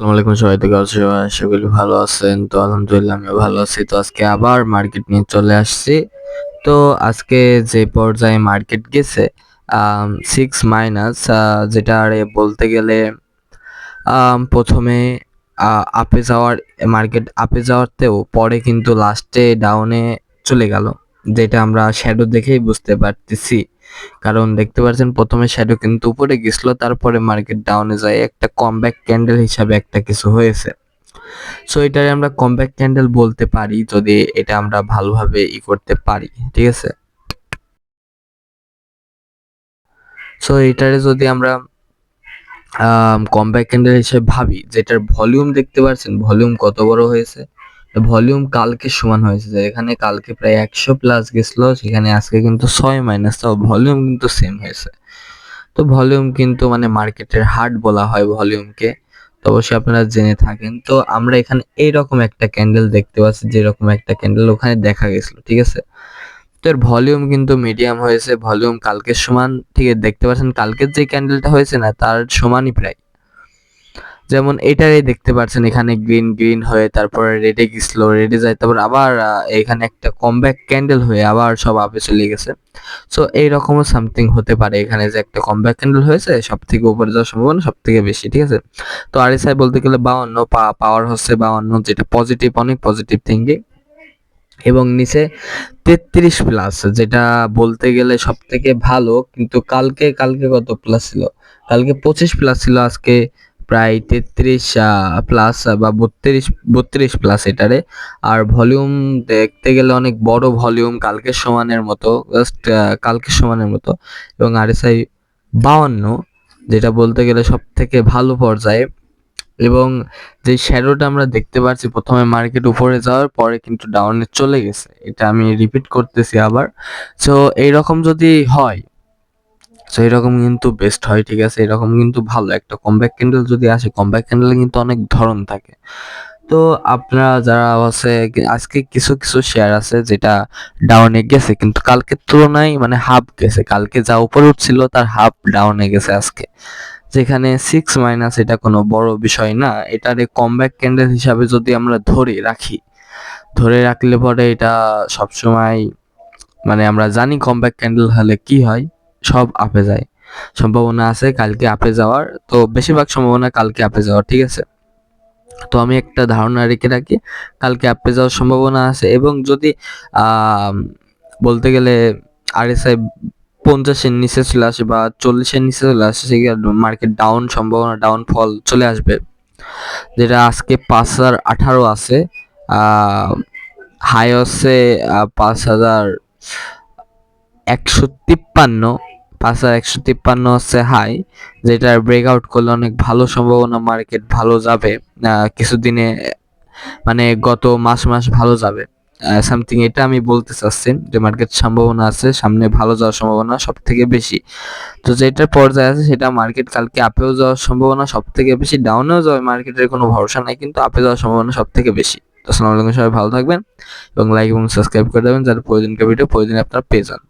আসসালামু আলাইকুম সবাই থেকে আশা করি ভালো আছেন। তো আলহামদুলিল্লাহ আমিও ভালো আছি। তো আজকে আবার মার্কেট নিয়ে চলে আসছি। তো আজকে যে পর্যায়ে মার্কেট গেছে সিক্স মাইনাস যেটা আরে বলতে গেলে প্রথমে আপে যাওয়ার মার্কেট আপে যাওয়ারতেও পরে কিন্তু লাস্টে ডাউনে চলে গেল, যেটা আমরা শ্যাডো দেখেই বুঝতে পারতেছি। কারণ দেখতে পাচ্ছেন, প্রথমে শ্যাডো কিন্তু উপরে গেছিল, তারপরে মার্কেট ডাউনে যায়। একটা কমব্যাক ক্যান্ডেল হিসাবে একটা কিছু হয়েছে। সো এটারে আমরা কমব্যাক ক্যান্ডেল বলতে পারি, যদি এটা আমরা ভালোভাবে ই করতে পারি, ঠিক আছে? সো এটারে যদি আমরা কমব্যাক ক্যান্ডেল হিসেবে ভাবি, যেটার ভলিউম দেখতে পাচ্ছেন ভলিউম কত বড় হয়েছে? ভলিউম কালকে সমান হয়েছে যে এখানে কালকে প্রায় একশো প্লাস গেছিল, সেখানে আজকে কিন্তু ছয় মাইনাস তাও ভলিউম কিন্তু সেম হয়েছে। তো ভলিউম কিন্তু মানে মার্কেটের হার্ট বলা হয় ভলিউমকে, তো অবশ্যই আপনারা জেনে থাকেন। তো আমরা এখানে এইরকম একটা ক্যান্ডেল দেখতে পাচ্ছি, যেরকম একটা ক্যান্ডেল ওখানে দেখা গেছিল, ঠিক আছে? তো এর ভলিউম কিন্তু মিডিয়াম হয়েছে, ভলিউম কালকের সমান, ঠিক দেখতে পাচ্ছেন কালকের যে ক্যান্ডেলটা হয়েছে না, তার সমানই প্রায়। যেমন এটারই দেখতে পাচ্ছেন এখানে গ্রিন গ্রিন হয়ে তারপরে রেডে গেছিল রেডে যায়, তারপর আবার এখানে একটা কমব্যাক ক্যান্ডেল হয়ে আবার সব আপে চলে গেছে। সো এইরকমও সামথিং হতে পারে এখানে যে একটা কমব্যাক ক্যান্ডেল হয়েছে সব থেকে উপরে যাওয়ার সম্ভাবনা সব থেকে বেশি, ঠিক আছে? তো আরএসআই বলতে গেলে বাউন্ন পাওয়ার হচ্ছে বাউন্ন, যেটা পজিটিভ অনেক পজিটিভ থিঙ্কিং এবং নিচে তেত্রিশ প্লাস যেটা বলতে গেলে সব থেকে ভালো, কিন্তু কালকে কালকে কত প্লাস ছিল? কালকে পঁচিশ প্লাস ছিল, আজকে প্রায় তেত্রিশ প্লাস বা বত্রিশ বত্রিশ প্লাস এটারে। আর ভলিউম দেখতে গেলে অনেক বড় ভলিউম কালকের সমানের মতো জাস্ট কালকের সমানের মতো। এবং আরএসআই বাউন্ন যেটা বলতে গেলে সব থেকে ভালো পর্যায়ে। এবং যে শ্যাডোটা আমরা দেখতে পাচ্ছি প্রথমে মার্কেট উপরে যাওয়ার পরে কিন্তু ডাউনে চলে গেছে। এটা আমি রিপিট করতেছি আবার। সো এইরকম যদি হয় সো এরকম কিন্তু বেস্ট হয়, ঠিক আছে? এরকম কিন্তু ভালো একটা কমব্যাক ক্যান্ডেল যদি আসে কমব্যাক ক্যান্ডেল কিন্তু অনেক ধরন থাকে। তো আপনারা যারা আছে আজকে কিছু কিছু শেয়ার আছে যেটা ডাউনে গেছে, কিন্তু কালকের তুলনায় মানে হাফ গেছে। কালকে যা উপরে উঠছিল, তার হাফ ডাউনে গেছে আজকে। যেখানে সিক্স মাইনাস এটা কোনো বড় বিষয় না। এটারে কমব্যাক ক্যান্ডেল হিসাবে যদি আমরা ধরে রাখি, ধরে রাখলে পরে এটা সবসময় মানে আমরা জানি কমব্যাক ক্যান্ডেল হলে কি হয়। সব আপে যায়। সম্ভাবনা আছে কালকে আপে যাওয়ার। তো বেশিরভাগ সম্ভাবনা কালকে আপে যাওয়ার, ঠিক আছে? তো আমি একটা ধারণা রেখে রাখি, কালকে আপে যাওয়ার সম্ভাবনা আছে এবং যদি বলতে গেলে আর আরএসআই পঞ্চাশের নিচে চলে আসে বা চল্লিশের নিচে চলে আসে সেক্ষেত্রে মার্কেট ডাউন সম্ভাবনা ডাউন ফল চলে আসবে। যেটা আজকে পাঁচ হাজার আঠারো আছে হাই হচ্ছে পাঁচ হাজার একশো তিপ্পান্ন, পাঁচ হাজার একশো তিপ্পান্ন হচ্ছে হাই যেটার ব্রেকআউট করলে অনেক ভালো সম্ভাবনা মার্কেট ভালো যাবে কিছুদিনে মানে গত মাস মাস ভালো যাবে। সামথিং এটা আমি বলতে চাচ্ছি যে মার্কেট সম্ভাবনা আছে, সামনে ভালো যাওয়ার সম্ভাবনা সব থেকে বেশি। তো যেটার পর্যায়ে আছে সেটা মার্কেট কালকে আপেও যাওয়ার সম্ভাবনা সব থেকে বেশি ডাউনেও যাবে মার্কেটের কোনো ভরসা নাই, কিন্তু আপে যাওয়ার সম্ভাবনা সব থেকে বেশি। আসসালামু আলাইকুম সবাই, ভালো থাকবেন এবং লাইক এবং সাবস্ক্রাইব করে দেবেন, যাতে প্রয়োজনীয় ভিডিও প্রয়োজনে আপনারা পেয়ে যান।